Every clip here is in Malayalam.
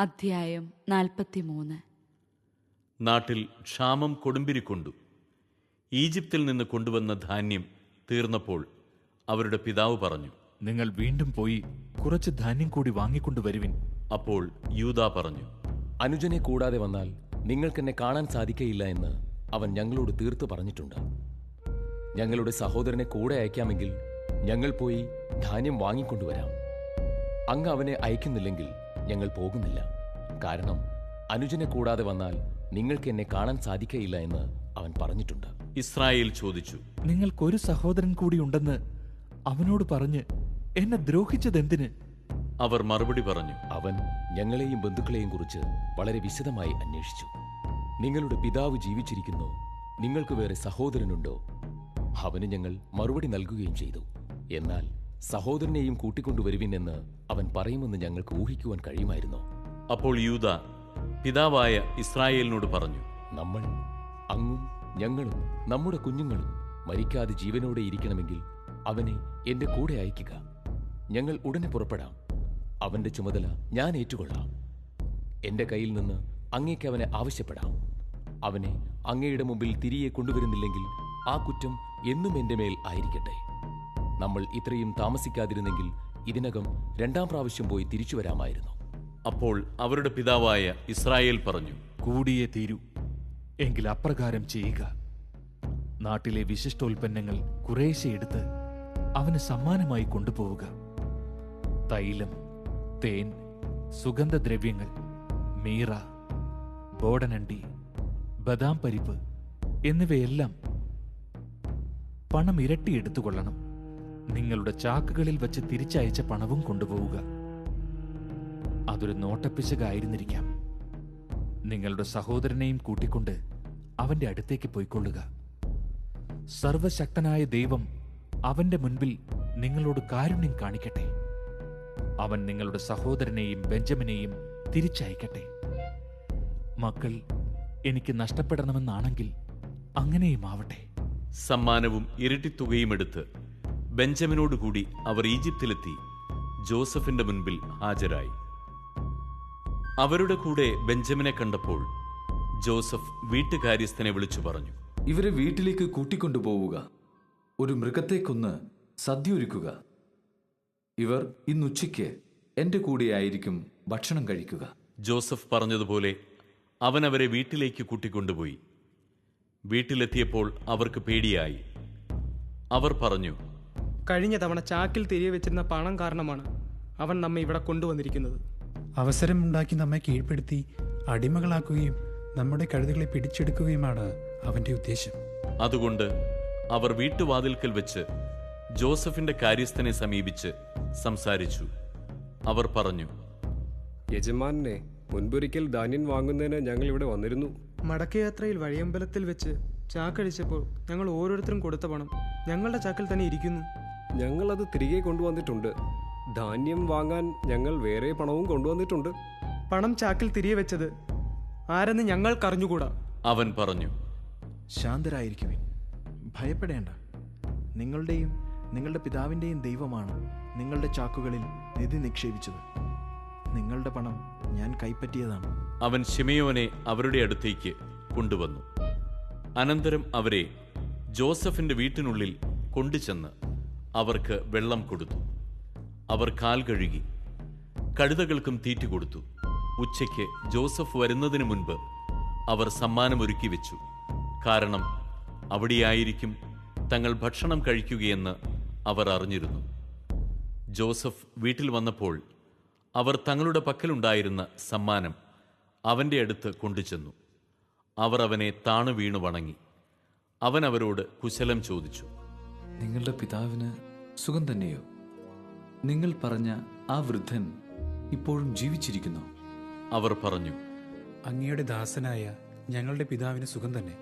അധ്യായം നാൽപ്പത്തിമൂന്ന്. നാട്ടിൽ ക്ഷാമം കൊടുമ്പിരിക്കൊണ്ടു. ഈജിപ്തിൽ നിന്ന് കൊണ്ടുവന്ന ധാന്യം തീർന്നപ്പോൾ അവരുടെ പിതാവ് പറഞ്ഞു നിങ്ങൾ വീണ്ടും പോയി കുറച്ച് ധാന്യം കൂടി വാങ്ങിക്കൊണ്ടുവരുവിൻ അപ്പോൾ യൂദാ പറഞ്ഞു അനുജനെ കൂടാതെ വന്നാൽ നിങ്ങൾക്കെന്നെ കാണാൻ സാധിക്കയില്ല എന്ന് അവൻ ഞങ്ങളോട് തീർത്തു പറഞ്ഞിട്ടുണ്ട്. ഞങ്ങളുടെ സഹോദരനെ കൂടെ അയക്കാമെങ്കിൽ ഞങ്ങൾ പോയി ധാന്യം വാങ്ങിക്കൊണ്ടുവരാം അങ്ങ് അവനെ അയക്കുന്നില്ലെങ്കിൽ ഞങ്ങൾ പോകുന്നില്ല. കാരണം അനുജനെ കൂടാതെ വന്നാൽ നിങ്ങൾക്ക് എന്നെ കാണാൻ സാധിക്കയില്ല എന്ന് അവൻ പറഞ്ഞിട്ടുണ്ട്. ഇസ്രായേൽ ചോദിച്ചു നിങ്ങൾക്കൊരു സഹോദരൻ കൂടി ഉണ്ടെന്ന് അവനോട് പറഞ്ഞ് എന്നെ ദ്രോഹിച്ചതെന്തിന്? അവർ മറുപടി പറഞ്ഞു അവൻ ഞങ്ങളെയും ബന്ധുക്കളെയും കുറിച്ച് വളരെ വിശദമായി അന്വേഷിച്ചു. നിങ്ങളുടെ പിതാവ് ജീവിച്ചിരിക്കുന്നു. നിങ്ങൾക്ക് വേറെ സഹോദരനുണ്ടോ? അവന് ഞങ്ങൾ മറുപടി നൽകുകയും ചെയ്തു. എന്നാൽ സഹോദരനെയും കൂട്ടിക്കൊണ്ടുവരുവിൻ എന്ന് അവൻ പറയുമെന്ന് ഞങ്ങൾക്ക് ഊഹിക്കുവാൻ കഴിയുമായിരുന്നോ? അപ്പോൾ യൂത പിതാവായ ഇസ്രായേലിനോട് പറഞ്ഞു നമ്മൾ അങ്ങും ഞങ്ങളും നമ്മുടെ കുഞ്ഞുങ്ങളും മരിക്കാതെ ജീവനോടെ ഇരിക്കണമെങ്കിൽ അവനെ എന്റെ കൂടെ അയക്കുക. ഞങ്ങൾ ഉടനെ പുറപ്പെടാം. അവന്റെ ചുമതല ഞാൻ ഏറ്റുകൊള്ളാം. എന്റെ കയ്യിൽ നിന്ന് അങ്ങേക്ക് അവനെ ആവശ്യപ്പെടാം. അവനെ അങ്ങയുടെ മുമ്പിൽ തിരികെ കൊണ്ടുവരുന്നില്ലെങ്കിൽ ആ കുറ്റം എന്നും എന്റെ മേൽ ആയിരിക്കട്ടെ. നമ്മൾ ഇത്രയും താമസിക്കാതിരുന്നെങ്കിൽ ഇതിനകം രണ്ടാം പ്രാവശ്യം പോയി തിരിച്ചു വരാമായിരുന്നു. അപ്പോൾ അവരുടെ പിതാവായ ഇസ്രായേൽ പറഞ്ഞു കൂടിയേ തീരൂ. എങ്കിൽ അപ്രകാരം ചെയ്യുക. നാട്ടിലെ വിശിഷ്ടോൽപ്പന്നങ്ങൾ കുറേശ്ശെ എടുത്ത് അവന് സമ്മാനമായി കൊണ്ടുപോവുക. തൈലം തേൻ സുഗന്ധദ്രവ്യങ്ങൾ മീറ ബോടനണ്ടി ബദാം പരിപ്പ് എന്നിവയെല്ലാം പണം ഇരട്ടി എടുത്തുകൊള്ളണം നിങ്ങളുടെ ചാക്കുകളിൽ വച്ച് തിരിച്ചയച്ച പണവും കൊണ്ടുപോവുക. അതൊരു നോട്ടപ്പിശകായിരുന്നിരിക്കാം. നിങ്ങളുടെ സഹോദരനെയും കൂട്ടിക്കൊണ്ട് അവന്റെ അടുത്തേക്ക് പോയിക്കൊള്ളുക. സർവശക്തനായ ദൈവം അവന്റെ മുൻപിൽ നിങ്ങളോട് കാരുണ്യം കാണിക്കട്ടെ. അവൻ നിങ്ങളുടെ സഹോദരനെയും ബെഞ്ചമിനെയും തിരിച്ചയക്കട്ടെ. മക്കൾ എനിക്ക് നഷ്ടപ്പെടണമെന്നാണെങ്കിൽ അങ്ങനെയും ആവട്ടെ സമ്മാനവും ഇരട്ടിത്തുകയും എടുത്ത് ബെഞ്ചമിനോടുകൂടി അവർ ഈജിപ്തിലെത്തി ജോസഫിന്റെ മുൻപിൽ ഹാജരായി. അവരുടെ കൂടെ ബെഞ്ചമിനെ കണ്ടപ്പോൾ ജോസഫ് വീട്ടുകാര്യസ്ഥനെ വിളിച്ചു പറഞ്ഞു ഇവരെ വീട്ടിലേക്ക് കൂട്ടിക്കൊണ്ടുപോവുക. ഒരു മൃഗത്തെ കൊന്ന് സദ്യ ഒരുക്കുക ഇവർ ഇന്നുച്ചയ്ക്ക് എന്റെ കൂടെയായിരിക്കും ഭക്ഷണം കഴിക്കുക. ജോസഫ് പറഞ്ഞതുപോലെ അവൻ അവരെ വീട്ടിലേക്ക് കൂട്ടിക്കൊണ്ടുപോയി. വീട്ടിലെത്തിയപ്പോൾ അവർക്ക് പേടിയായി. അവർ പറഞ്ഞു കഴിഞ്ഞ തവണ ചാക്കിൽ തിരികെ വെച്ചിരുന്ന പണം കാരണമാണ് അവൻ നമ്മെ ഇവിടെ കൊണ്ടുവന്നിരിക്കുന്നത്. അവസരമുണ്ടാക്കി നമ്മെ കീഴ്പ്പെടുത്തി അടിമകളാക്കുകയും നമ്മുടെ കഴുതുകളെ പിടിച്ചെടുക്കുകയുമാണ് അവന്റെ ഉദ്ദേശം. അതുകൊണ്ട് അവർ വീട്ടുവാതിൽക്കൽ വെച്ച് ജോസഫിന്റെ കാര്യസ്ഥനെ സമീപിച്ച് സംസാരിച്ചു. അവർ പറഞ്ഞു യജമാനെ മുൻപൊരിക്കൽ ധാന്യം വാങ്ങുന്നതിന് ഞങ്ങൾ ഇവിടെ വന്നിരുന്നു. മടക്കയാത്രയിൽ വഴിയമ്പലത്തിൽ വെച്ച് ചാക്കടിച്ചപ്പോൾ ഞങ്ങൾ ഓരോരുത്തരും കൊടുത്ത പണം ഞങ്ങളുടെ ചാക്കിൽ തന്നെ ഇരിക്കുന്നു. ഞങ്ങൾ അത് തിരികെ കൊണ്ടുവന്നിട്ടുണ്ട്. ധാന്യം വാങ്ങാൻ ഞങ്ങൾ വേറെ പണവും കൊണ്ടുവന്നിട്ടുണ്ട്. പണം ചാക്കിൽ തിരികെ വെച്ചത് ആരെന്ന് ഞങ്ങൾ ഞങ്ങൾക്കറിഞ്ഞുകൂടാ അവൻ പറഞ്ഞു ശാന്തരായിരിക്കുവിൻ. ഭയപ്പെടേണ്ട. നിങ്ങളുടെയും നിങ്ങളുടെ പിതാവിന്റെയും ദൈവമാണ് നിങ്ങളുടെ ചാക്കുകളിൽ നിധി നിക്ഷേപിച്ചത്. നിങ്ങളുടെ പണം ഞാൻ കൈപ്പറ്റിയതാണ്. അവൻ ഷിമയോനെ അവരുടെ അടുത്തേക്ക് കൊണ്ടുവന്നു. അനന്തരം അവരെ ജോസഫിന്റെ വീട്ടിനുള്ളിൽ കൊണ്ടുചെന്ന് അവർക്ക് വെള്ളം കൊടുത്തു. അവർ കാൽ കഴുകി. കഴുതകൾക്കും തീറ്റ കൊടുത്തു. ഉച്ചയ്ക്ക് ജോസഫ് വരുന്നതിന് മുൻപ് അവർ സമ്മാനമൊരുക്കി വെച്ചു. കാരണം അവിടെയായിരിക്കും തങ്ങൾ ഭക്ഷണം കഴിക്കുകയെന്ന് അവർ അറിഞ്ഞിരുന്നു. ജോസഫ് വീട്ടിൽ വന്നപ്പോൾ അവർ തങ്ങളുടെ പക്കലുണ്ടായിരുന്ന സമ്മാനം അവന്റെ അടുത്ത് കൊണ്ടുചെന്നു. അവർ അവനെ താണു വീണു വണങ്ങി. അവൻ അവരോട് കുശലം ചോദിച്ചു. നിങ്ങളുടെ പിതാവിന് സുഖം തന്നെയോ? നിങ്ങൾ പറഞ്ഞ ആ വൃദ്ധൻ ഇപ്പോഴും ജീവിച്ചിരിക്കുന്നു. അവർ പറഞ്ഞു അങ്ങയുടെ ദാസനായ ഞങ്ങളുടെ പിതാവിന് സുഖം തന്നെ.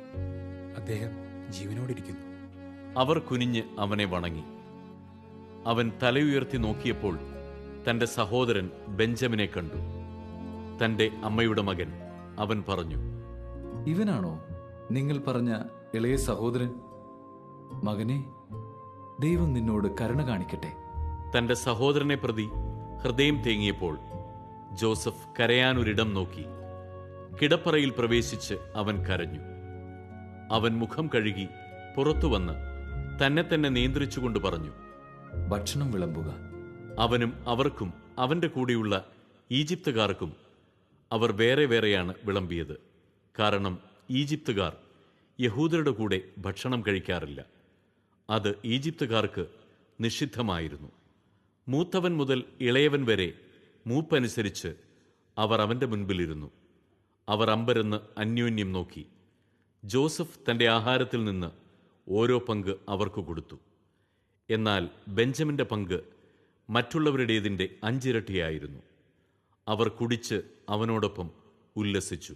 അദ്ദേഹം ജീവനോടിരിക്കുന്നു. അവർ കുനിഞ്ഞ് അവനെ വണങ്ങി. അവൻ തലയുയർത്തി നോക്കിയപ്പോൾ തന്റെ സഹോദരൻ ബെഞ്ചമിനെ കണ്ടു. തന്റെ അമ്മയുടെ മകൻ അവൻ പറഞ്ഞു ഇവനാണോ നിങ്ങൾ പറഞ്ഞ ഇളയ സഹോദരൻ? മകനെ ദൈവം നിന്നോട് കരുണ കാണിക്കട്ടെ. തന്റെ സഹോദരനെ പ്രതി ഹൃദയം തേങ്ങിയപ്പോൾ ജോസഫ് കരയാനൊരിടം നോക്കി. കിടപ്പറയിൽ പ്രവേശിച്ച് അവൻ കരഞ്ഞു. അവൻ മുഖം കഴുകി പുറത്തുവന്ന് തന്നെ തന്നെ നിയന്ത്രിച്ചുകൊണ്ട് പറഞ്ഞു ഭക്ഷണം വിളമ്പുക. അവനും അവർക്കും അവന്റെ കൂടെയുള്ള ഈജിപ്തുകാർക്കും അവർ വേറെ വേറെയാണ് വിളമ്പിയത്. കാരണം ഈജിപ്തുകാർ യഹൂദരുടെ കൂടെ ഭക്ഷണം കഴിക്കാറില്ല. അത് ഈജിപ്തുകാർക്ക് നിഷിദ്ധമായിരുന്നു. മൂത്തവൻ മുതൽ ഇളയവൻ വരെ മൂപ്പനുസരിച്ച് അവർ അവന്റെ മുൻപിലിരുന്നു. അവർ അമ്പരന്ന് അന്യോന്യം നോക്കി. ജോസഫ് തന്റെ ആഹാരത്തിൽ നിന്ന് ഓരോ പങ്ക് അവർക്ക് കൊടുത്തു. എന്നാൽ ബെഞ്ചമിന്റെ പങ്ക് മറ്റുള്ളവരുടേതിന്റെ അഞ്ചിരട്ടിയായിരുന്നു. അവർ കുടിച്ച് അവനോടൊപ്പം ഉല്ലസിച്ചു.